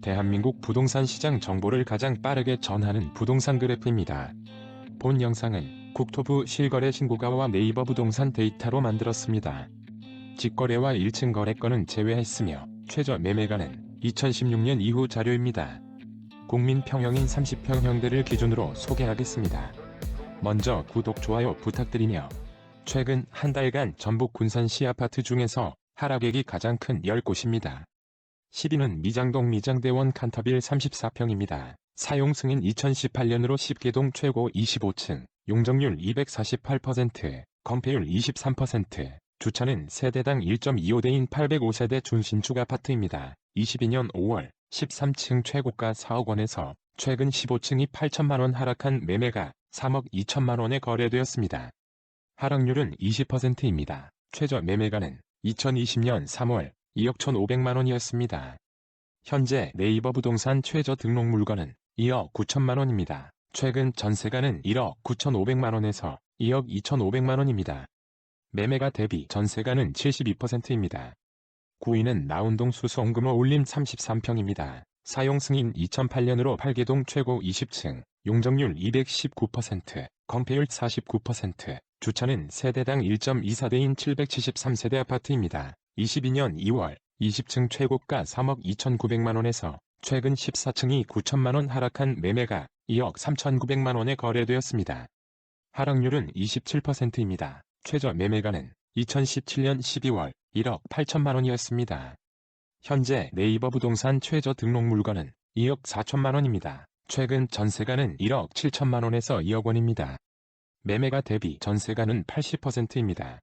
대한민국 부동산 시장 정보를 가장 빠르게 전하는 부동산 그래프입니다. 본 영상은 국토부 실거래 신고가와 네이버 부동산 데이터로 만들었습니다. 직거래와 1층 거래건은 제외했으며 최저 매매가는 2016년 이후 자료입니다. 국민 평형인 30평형대를 기준으로 소개하겠습니다. 먼저 구독, 좋아요 부탁드리며 최근 한 달간 전북 군산시 아파트 중에서 하락액이 가장 큰 10곳입니다. 10위는 미장동 미장대원 칸터빌 34평입니다. 사용 승인 2018년으로 10개동 최고 25층, 용적률 248%, 건폐율 23%, 주차는 세대당 1.25대인 805세대 준신축 아파트입니다. 22년 5월 13층 최고가 4억 원에서 최근 15층이 8천만 원 하락한 매매가 3억 2천만 원에 거래되었습니다. 하락률은 20%입니다. 최저 매매가는 2020년 3월 2억 1,500만 원이었습니다. 현재 네이버 부동산 최저 등록 물건은 2억 9천만 원입니다. 최근 전세가는 1억 9,500만 원에서 2억 2,500만 원입니다. 매매가 대비 전세가는 72%입니다. 9위는 나운동 수성금호 올림 33평입니다. 사용 승인 2008년으로 8개동 최고 20층, 용적률 219%, 건폐율 49%, 주차는 세대당 1.24대인 773세대 아파트입니다. 22년 2월 20층 최고가 3억 2,900만원에서 최근 14층이 9천만원 하락한 매매가 2억 3,900만원에 거래되었습니다. 하락률은 27%입니다. 최저 매매가는 2017년 12월 1억 8천만원이었습니다. 현재 네이버 부동산 최저 등록 물건은 2억 4천만원입니다. 최근 전세가는 1억 7천만원에서 2억 원입니다. 매매가 대비 전세가는 80%입니다.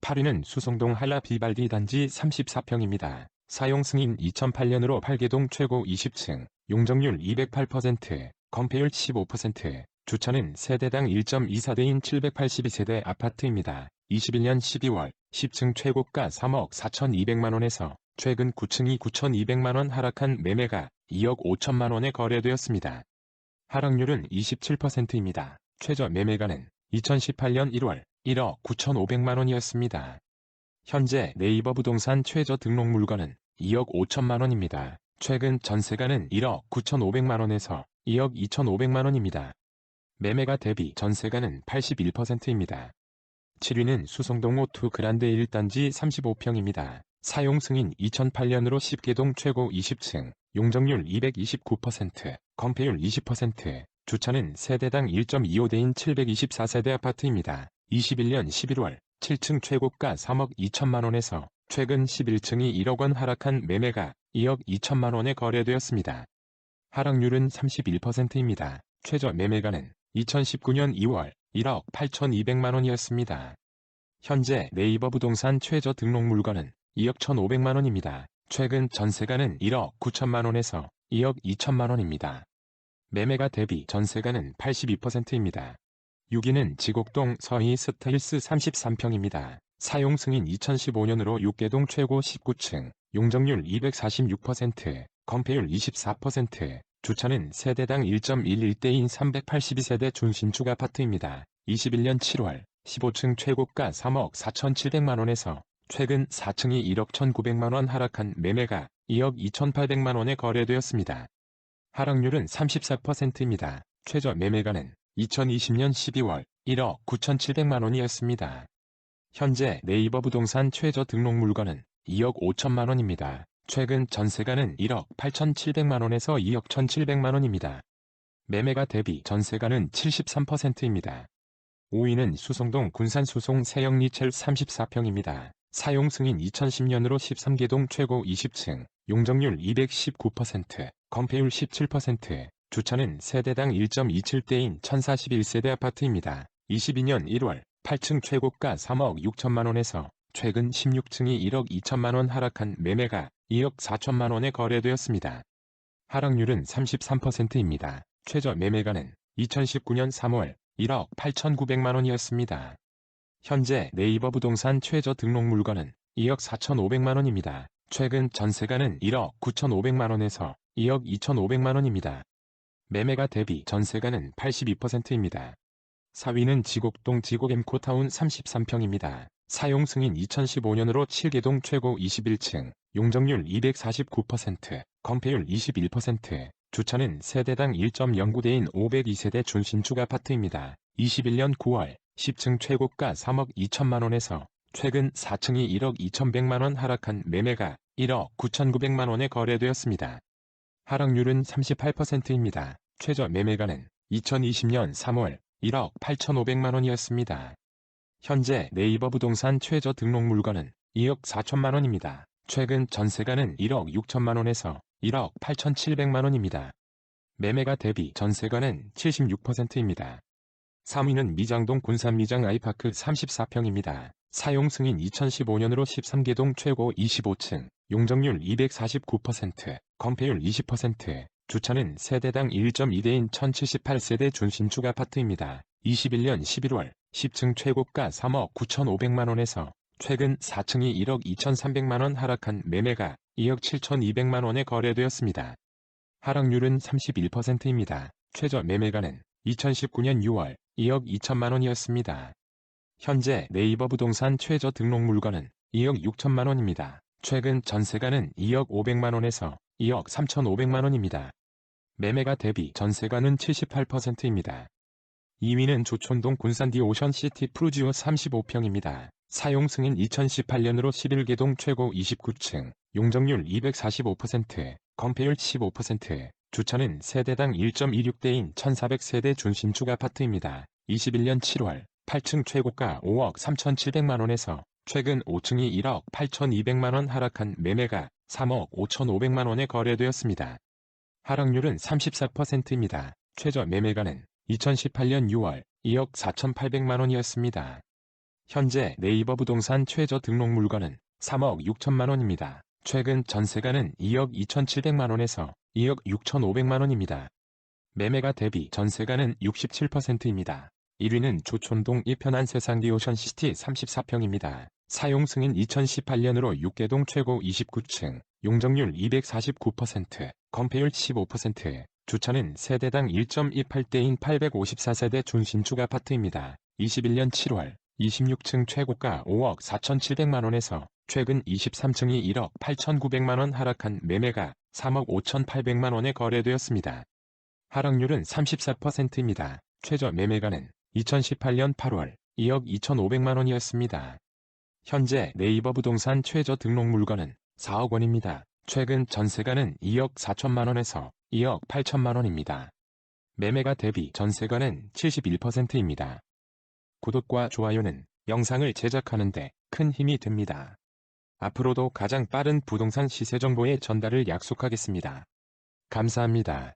8위는 수성동 한라 비발디 단지 34평입니다. 사용 승인 2008년으로 8개동 최고 20층, 용적률 208%, 건폐율 15%, 주차는 세대당 1.24대인 782세대 아파트입니다. 21년 12월 10층 최고가 3억 4,200만원에서 최근 9층이 9,200만원 하락한 매매가 2억 5천만원에 거래되었습니다. 하락률은 27%입니다. 최저 매매가는 2018년 1월 1억 9,500만원이었습니다. 현재 네이버 부동산 최저 등록 물건은 2억 5천만원입니다. 최근 전세가는 1억 9,500만원에서 2억 2,500만원입니다. 매매가 대비 전세가는 81%입니다. 7위는 수성동 오투 그란데 1단지 35평입니다. 사용 승인 2008년으로 10개동 최고 20층, 용적률 229%, 건폐율 20%, 주차는 세대당 1.25대인 724세대 아파트입니다. 21년 11월 7층 최고가 3억 2천만 원에서 최근 11층이 1억 원 하락한 매매가 2억 2천만 원에 거래되었습니다. 하락률은 31%입니다. 최저 매매가는 2019년 2월 1억 8,200만 원이었습니다. 현재 네이버 부동산 최저 등록 물건은 2억 1,500만 원입니다. 최근 전세가는 1억 9천만 원에서 2억 2천만 원입니다. 매매가 대비 전세가는 82%입니다. 6위는 지곡동 서희 스타일스 33평입니다. 사용 승인 2015년으로 6개동 최고 19층, 용적률 246%, 건폐율 24%, 주차는 세대당 1.11대인 382세대 준신축 아파트입니다. 21년 7월 15층 최고가 3억 4,700만원에서 최근 4층이 1억 1,900만원 하락한 매매가 2억 2,800만원에 거래되었습니다. 하락률은 34%입니다. 최저 매매가는 2020년 12월 1억 9,700만 원이었습니다. 현재 네이버 부동산 최저 등록 물건은 2억 5천만 원입니다. 최근 전세가는 1억 8,700만 원에서 2억 1,700만 원입니다. 매매가 대비 전세가는 73%입니다. 5위는 수성동 군산수송 세영리첼 34평입니다. 사용 승인 2010년으로 13개동 최고 20층, 용적률 219%, 건폐율 17%, 주차는 세대당 1.27대인 1041세대 아파트입니다. 22년 1월 8층 최고가 3억 6천만원에서 최근 16층이 1억 2천만원 하락한 매매가 2억 4천만원에 거래되었습니다. 하락률은 33%입니다. 최저 매매가는 2019년 3월 1억 8,900만원이었습니다. 현재 네이버 부동산 최저 등록 물건은 2억 4,500만원입니다. 최근 전세가는 1억 9,500만원에서 2억 2,500만원입니다. 매매가 대비 전세가는 82%입니다. 4위는 지곡동 지곡 엠코타운 33평입니다. 사용 승인 2015년으로 7개동 최고 21층, 용적률 249%, 건폐율 21%, 주차는 세대당 1.09대인 502세대 준신축 아파트입니다. 21년 9월 10층 최고가 3억 2천만원에서 최근 4층이 1억 2천백만원 하락한 매매가 1억 9천9백만원에 거래되었습니다. 하락률은 38%입니다. 최저 매매가는 2020년 3월 1억 8천5백만원이었습니다. 현재 네이버 부동산 최저 등록 물건은 2억 4천만 원입니다. 최근 전세가는 1억 6천만 원에서 1억 8천7백만원입니다. 매매가 대비 전세가는 76%입니다. 3위는 미장동 군산 미장 아이파크 34평입니다. 사용 승인 2015년으로 13개동 최고 25층, 용적률 249%, 건폐율 20%, 주차는 세대당 1.2대인 1078세대 준신축 아파트입니다. 21년 11월 10층 최고가 3억 9천5백만원에서 최근 4층이 1억 2천3백만원 하락한 매매가 2억 7천2백만원에 거래되었습니다. 하락률은 31%입니다. 최저 매매가는 2019년 6월 2억 2천만원이었습니다. 현재 네이버 부동산 최저 등록 물건은 2억 6천만 원입니다. 최근 전세가는 2억 5백만 원에서 2억 3천5백만 원입니다. 매매가 대비 전세가는 78%입니다. 2위는 조촌동 군산디 오션시티 프루지오 35평입니다. 사용 승인 2018년으로 11개동 최고 29층, 용적률 245%, 건폐율 15%, 주차는 세대당 1.26대인 1400세대 준신축 아파트입니다. 21년 7월 8층 최고가 5억 3,700만원에서 최근 5층이 1억 8,200만원 하락한 매매가 3억 5,500만원에 거래되었습니다. 하락률은 34%입니다. 최저 매매가는 2018년 6월 2억 4,800만원이었습니다. 현재 네이버 부동산 최저 등록 물건은 3억 6천만원입니다. 최근 전세가는 2억 2,700만원에서 2억 6천5백만원입니다. 매매가 대비 전세가는 67%입니다. 1위는 조촌동 이편한 세상디 오션시티 34평입니다. 사용 승인 2018년으로 6개동 최고 29층, 용적률 249%, 건폐율 15%, 주차는 세대당 1.28대인 854세대 준신축 아파트입니다. 21년 7월 26층 최고가 5억 4,700만원에서 최근 23층이 1억 8,900만원 하락한 매매가 3억 5,800만원에 거래되었습니다. 하락률은 34%입니다. 최저 매매가는 2018년 8월 2억 2,500만 원이었습니다. 현재 네이버 부동산 최저 등록 물건은 4억 원입니다. 최근 전세가는 2억 4천만 원에서 2억 8천만 원입니다. 매매가 대비 전세가는 71%입니다. 구독과 좋아요는 영상을 제작하는데 큰 힘이 됩니다. 앞으로도 가장 빠른 부동산 시세 정보의 전달을 약속하겠습니다. 감사합니다.